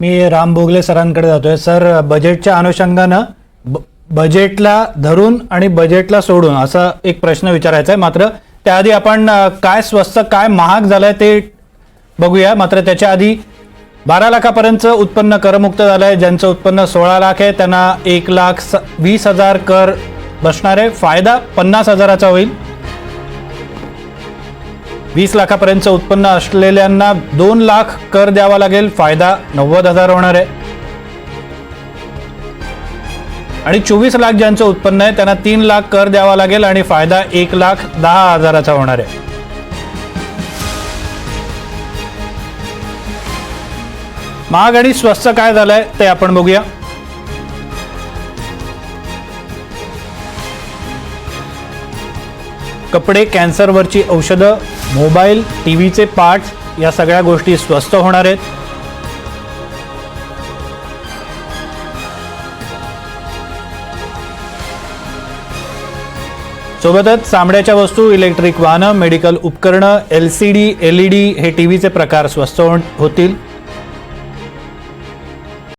मी राम भोगले सरांकडे जातोय. सर बजेटच्या अनुषंगानं ब- बजेटला धरून आणि बजेटला सोडून असा एक प्रश्न विचारायचा आहे मात्र त्याआधी आपण काय स्वस्त काय महाग झालंय ते बघूया. मात्र त्याच्या आधी बारा लाखापर्यंत उत्पन्न करमुक्त झालंय. ज्यांचं उत्पन्न सोळा लाख आहे त्यांना एक लाख स- वीस हजार कर बसणार आहे. फायदा पन्नास हजाराचा होईल. वीस लाखापर्यंत उत्पन्न असलेल्यांना दोन लाख कर द्यावा लागेल. फायदा नव्वद हजार होणार आहे. आणि चोवीस लाख ज्यांचं उत्पन्न आहे त्यांना तीन लाख कर द्यावा लागेल आणि फायदा एक लाख दहा हजाराचा होणार आहे. महाग आणि स्वस्त काय झालंय ते आपण बघूया. कपडे कॅन्सरवरची औषधं मोबाईल टी व्हीचे पार्ट्स या सगळ्या गोष्टी स्वस्त होणार आहेत. सोबतच चामड्याच्या वस्तू इलेक्ट्रिक वाहनं मेडिकल उपकरणं L C D L E D हे टी व्हीचे प्रकार स्वस्त हो- होतील.